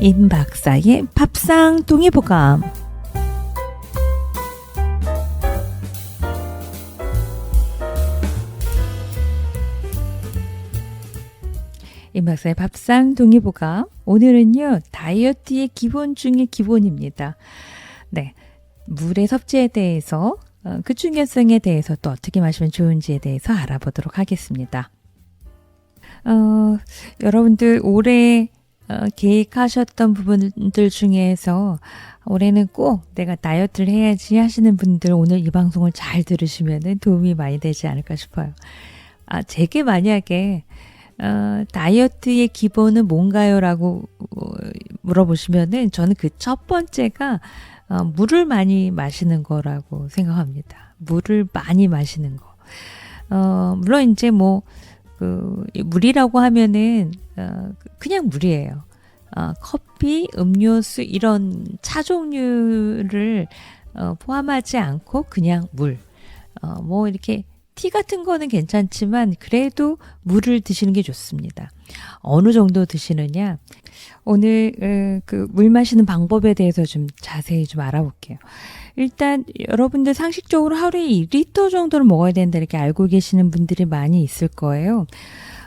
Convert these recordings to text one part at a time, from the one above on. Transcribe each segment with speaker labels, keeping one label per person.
Speaker 1: 임 박사의 밥상 동의보감. 임 박사의 밥상 동의보감. 오늘은요, 다이어트의 기본 중의 기본입니다. 네. 물의 섭취에 대해서, 어, 그 중요성에 대해서 또 어떻게 마시면 좋은지에 대해서 알아보도록 하겠습니다. 어, 여러분들 올해 어, 계획하셨던 부분들 중에서 올해는 꼭 내가 다이어트를 해야지 하시는 분들 오늘 이 방송을 잘 들으시면 도움이 많이 되지 않을까 싶어요. 아, 제게 만약에 어, 다이어트의 기본은 뭔가요? 라고 어, 물어보시면은 저는 그 첫 번째가 어, 물을 많이 마시는 거라고 생각합니다. 물을 많이 마시는 거. 어, 물론 이제 뭐, 그, 물이라고 하면은, 어, 그냥 물이에요. 어, 커피, 음료수, 이런 차 종류를 어, 포함하지 않고 그냥 물. 어, 뭐 이렇게 티 같은 거는 괜찮지만 그래도 물을 드시는 게 좋습니다. 어느 정도 드시느냐? 오늘 어, 그물 마시는 방법에 대해서 좀 자세히 좀 알아볼게요. 일단 여러분들 상식적으로 하루에 2리터 정도를 먹어야 된다 이렇게 알고 계시는 분들이 많이 있을 거예요.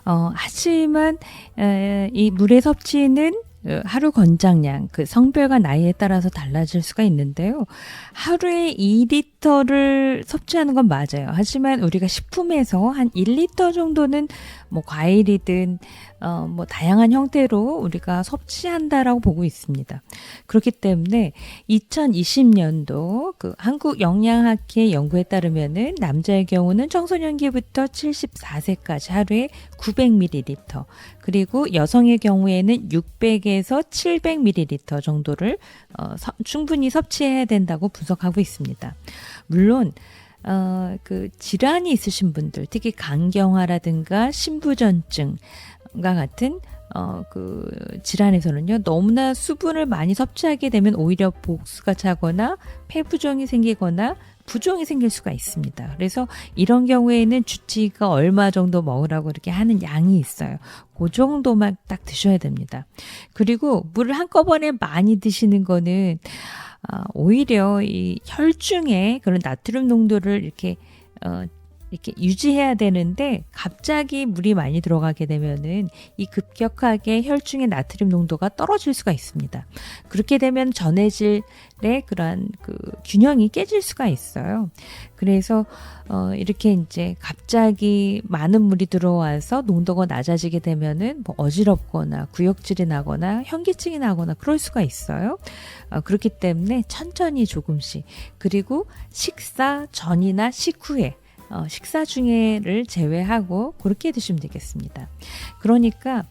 Speaker 1: 어, 하지만 에, 이 물의 섭취는 어, 하루 권장량, 그 성별과 나이에 따라서 달라질 수가 있는데요. 하루에 2리터를 섭취하는 건 맞아요. 하지만 우리가 식품에서 한 1리터 정도는 뭐 과일이든 어, 뭐 다양한 형태로 우리가 섭취한다라고 보고 있습니다. 그렇기 때문에 2020년도 그 한국 영양학회 연구에 따르면은 남자의 경우는 청소년기부터 74세까지 하루에 900ml 그리고 여성의 경우에는 600에서 700ml 정도를 어, 서, 충분히 섭취해야 된다고 분석하고 있습니다. 물론 어, 그 질환이 있으신 분들, 특히 간경화라든가 신부전증 과 같은 어, 그 질환에서는요, 너무나 수분을 많이 섭취하게 되면 오히려 복수가 차거나 폐부종이 생기거나 부종이 생길 수가 있습니다. 그래서 이런 경우에는 주치가 얼마 정도 먹으라고 이렇게 하는 양이 있어요. 그 정도만 딱 드셔야 됩니다. 그리고 물을 한꺼번에 많이 드시는 거는 아, 오히려 이 혈중에 그런 나트륨 농도를 이렇게 어, 이렇게 유지해야 되는데 갑자기 물이 많이 들어가게 되면은 이 급격하게 혈중의 나트륨 농도가 떨어질 수가 있습니다. 그렇게 되면 전해질의 그러한 그 균형이 깨질 수가 있어요. 그래서 어 이렇게 이제 갑자기 많은 물이 들어와서 농도가 낮아지게 되면은 뭐 어지럽거나 구역질이 나거나 현기증이 나거나 그럴 수가 있어요. 어 그렇기 때문에 천천히 조금씩 그리고 식사 전이나 식후에 어, 식사 중에를 제외하고 그렇게 드시면 되겠습니다. 그러니까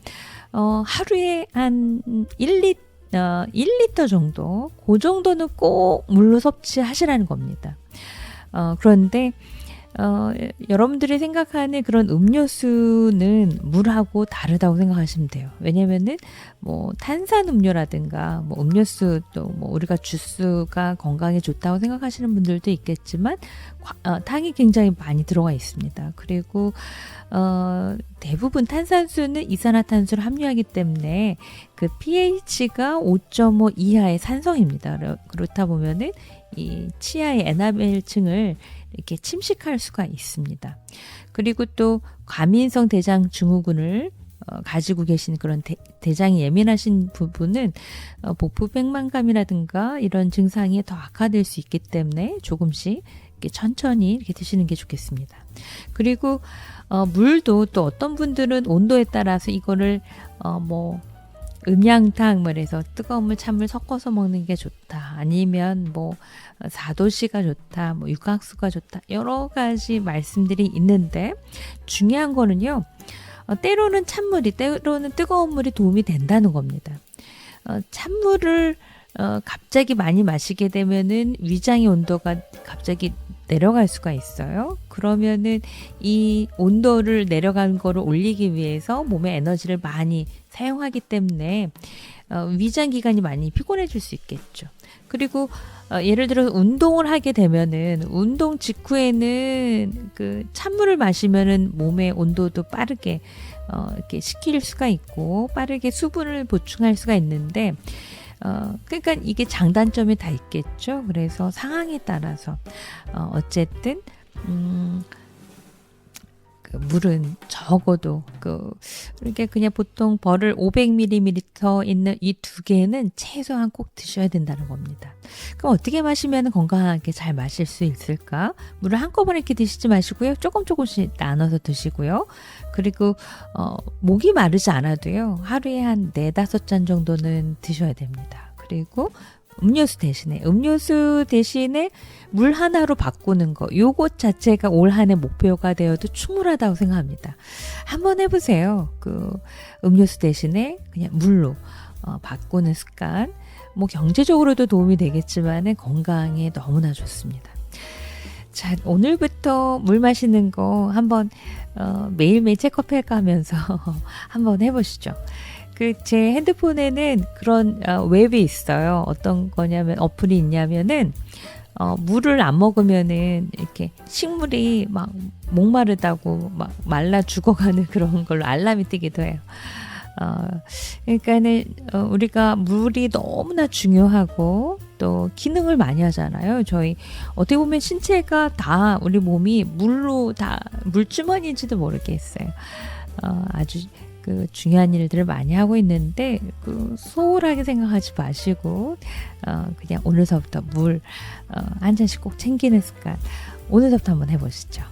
Speaker 1: 어, 하루에 한 1리 어, 1리터 정도, 그 정도는 꼭 물로 섭취하시라는 겁니다. 어, 그런데 어, 여러분들이 생각하는 그런 음료수는 물하고 다르다고 생각하시면 돼요. 왜냐면은 뭐 탄산 음료라든가 뭐 음료수 또 뭐 우리가 주스가 건강에 좋다고 생각하시는 분들도 있겠지만 어, 당이 굉장히 많이 들어가 있습니다. 그리고 어, 대부분 탄산수는 이산화탄소를 함유하기 때문에 그 pH가 5.5 이하의 산성입니다. 그렇다 보면은 이 치아의 에나멜층을 이렇게 침식할 수가 있습니다. 그리고 또 과민성 대장 증후군을 어, 가지고 계신 그런 대, 장이 예민하신 부분은 어, 복부 백만감이라든가 이런 증상이 더 악화될 수 있기 때문에 조금씩 이렇게 천천히 이렇게 드시는 게 좋겠습니다. 그리고 어, 물도 또 어떤 분들은 온도에 따라서 이거를 어, 뭐 음양탕 말해서 뜨거운 물 찬물 섞어서 먹는 게 좋다. 아니면 뭐 4도씨가 좋다. 뭐 육각수가 좋다. 여러 가지 말씀들이 있는데 중요한 거는요. 어, 때로는 찬물이 때로는 뜨거운 물이 도움이 된다는 겁니다. 어, 찬물을 어, 갑자기 많이 마시게 되면은 위장의 온도가 갑자기 내려갈 수가 있어요. 그러면은 이 온도를 내려간 거를 올리기 위해서 몸의 에너지를 많이 사용하기 때문에 어, 위장 기관이 많이 피곤해질 수 있겠죠. 그리고 어, 예를 들어서 운동을 하게 되면은 운동 직후에는 그 찬물을 마시면은 몸의 온도도 빠르게 어, 이렇게 식힐 수가 있고 빠르게 수분을 보충할 수가 있는데 어, 그러니까 이게 장단점이 다 있겠죠. 그래서 상황에 따라서 어, 어쨌든 음, 그 물은 적어도 그 이렇게 그냥 보통 벌을 500ml 있는 이 두 개는 최소한 꼭 드셔야 된다는 겁니다. 그럼 어떻게 마시면 건강하게 잘 마실 수 있을까? 물을 한꺼번에 이렇게 드시지 마시고요. 조금 조금씩 나눠서 드시고요. 그리고 어, 목이 마르지 않아도요. 하루에 한 네다섯 잔 정도는 드셔야 됩니다. 그리고 음료수 대신에 음료수 대신에 물 하나로 바꾸는 거 요것 자체가 올 한해 목표가 되어도 충분하다고 생각합니다. 한번 해보세요. 그 음료수 대신에 그냥 물로 어, 바꾸는 습관 뭐 경제적으로도 도움이 되겠지만 건강에 너무나 좋습니다. 자 오늘부터 물 마시는 거 한번 어, 매일매일 체크해 가면서 한번 해보시죠. 그 제 핸드폰에는 그런 어, 웹이 있어요. 어떤 거냐면 어플이 있냐면은 어, 물을 안 먹으면은 이렇게 식물이 막 목마르다고 막 말라 죽어가는 그런 걸로 알람이 뜨기도 해요. 어, 그러니까는 어, 우리가 물이 너무나 중요하고 또 기능을 많이 하잖아요. 저희 어떻게 보면 신체가 다 우리 몸이 물로 다 물주머니인지도 모르겠어요. 어, 아주 그 중요한 일들을 많이 하고 있는데 그 소홀하게 생각하지 마시고 어, 그냥 오늘서부터 물 어, 한 잔씩 꼭 챙기는 습관 오늘서부터 한번 해보시죠.